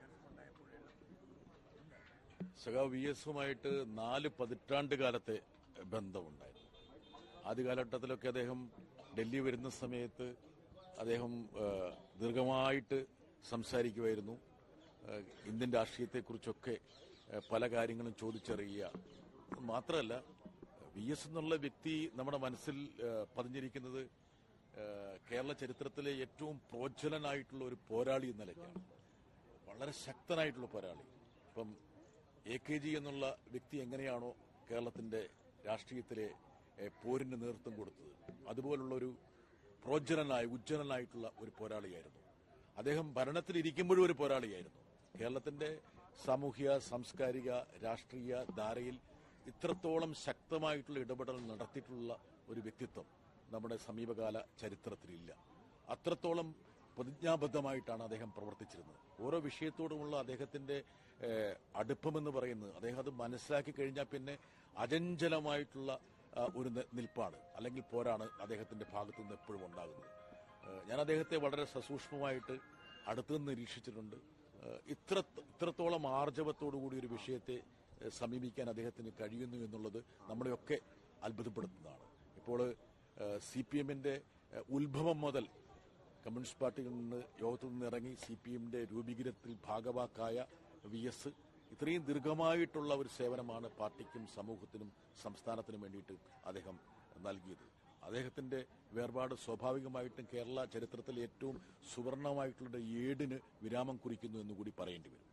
കറസ്പോണ്ടായപ്പോഴെല്ലാം സഖാവ് വി എസുമായിട്ട് നാല് പതിറ്റാണ്ട് കാലത്തെ ബന്ധമുണ്ടായിരുന്നു. ആദ്യ കാലഘട്ടത്തിലൊക്കെ അദ്ദേഹം ഡൽഹി വരുന്ന സമയത്ത് അദ്ദേഹം ദീർഘമായിട്ട് സംസാരിക്കുമായിരുന്നു. ഇന്ത്യൻ രാഷ്ട്രീയത്തെക്കുറിച്ചൊക്കെ പല കാര്യങ്ങളും ചോദിച്ചറിയുക. മാത്രമല്ല വി എസ് എന്നുള്ള വ്യക്തി നമ്മുടെ മനസ്സിൽ പതിഞ്ഞിരിക്കുന്നത് കേരള ചരിത്രത്തിലെ ഏറ്റവും പ്രോജ്വലനായിട്ടുള്ള ഒരു പോരാളി എന്ന നിലയ്ക്കാണ്. വളരെ ശക്തനായിട്ടുള്ള പോരാളി. ഇപ്പം എ കെ ജി എന്നുള്ള വ്യക്തി എങ്ങനെയാണോ കേരളത്തിന്റെ രാഷ്ട്രീയത്തിലെ പോരിന് നേതൃത്വം കൊടുത്തത്. അതുപോലുള്ള ഒരു പ്രോജ്വലനായ ഉജ്ജ്വലനായിട്ടുള്ള ഒരു പോരാളിയായിരുന്നു. അദ്ദേഹം ഭരണത്തിലിരിക്കുമ്പോഴും ഒരു പോരാളിയായിരുന്നു. കേരളത്തിന്റെ സാമൂഹ്യ സാംസ്കാരിക രാഷ്ട്രീയ ധാരയിൽ ഇത്രത്തോളം ശക്തമായിട്ടുള്ള ഇടപെടൽ നടത്തിയിട്ടുള്ള ഒരു വ്യക്തിത്വം. നമ്മുടെ സമീപകാല ചരിത്രത്തിലില്ല. അത്രത്തോളം പ്രതിജ്ഞാബദ്ധമായിട്ടാണ് അദ്ദേഹം പ്രവർത്തിച്ചിരുന്നത്. ഓരോ വിഷയത്തോടുമുള്ള അദ്ദേഹത്തിന്റെ അടുപ്പമെന്ന് പറയുന്നത് അദ്ദേഹം അത് മനസ്സിലാക്കി കഴിഞ്ഞാൽ പിന്നെ അചഞ്ചലമായിട്ടുള്ള ഒരു നിൽപ്പാണ്. അല്ലെങ്കിൽ പോരാണ് അദ്ദേഹത്തിന്റെ ഭാഗത്തു നിന്ന് എപ്പോഴും ഉണ്ടാകുന്നത്. ഞാൻ അദ്ദേഹത്തെ വളരെ സസൂക്ഷ്മമായിട്ട് അടുത്തുനിന്ന് നിരീക്ഷിച്ചിട്ടുണ്ട്. ഇത്ര ഇത്രത്തോളം ആർജവത്തോടുകൂടി ഒരു വിഷയത്തെ സമീപിക്കാൻ അദ്ദേഹത്തിന് കഴിയുന്നു എന്നുള്ളത് നമ്മളെയൊക്കെ അത്ഭുതപ്പെടുത്തുന്നതാണ്. ഇപ്പോൾ സി പി എമ്മിന്റെ ഉത്ഭവം മുതൽ കമ്മ്യൂണിസ്റ്റ് പാർട്ടിയിൽ നിന്ന് യോഗത്തിൽ നിന്ന് ഇറങ്ങി സി പി എമ്മിന്റെ രൂപീകരണത്തിൽ ഭാഗവാക്കായ വി എസ് ഇത്രയും ദീർഘമായിട്ടുള്ള ഒരു സേവനമാണ് പാർട്ടിക്കും സമൂഹത്തിനും സംസ്ഥാനത്തിനും വേണ്ടിയിട്ട് അദ്ദേഹം നൽകിയത്. അദ്ദേഹത്തിന്റെ വേർപാട് സ്വാഭാവികമായിട്ടും കേരള ചരിത്രത്തിലെ ഏറ്റവും സുവർണമായിട്ടുള്ള ഏടിന് വിരാമം കുറിക്കുന്നു എന്നുകൂടി പറയേണ്ടി വരും.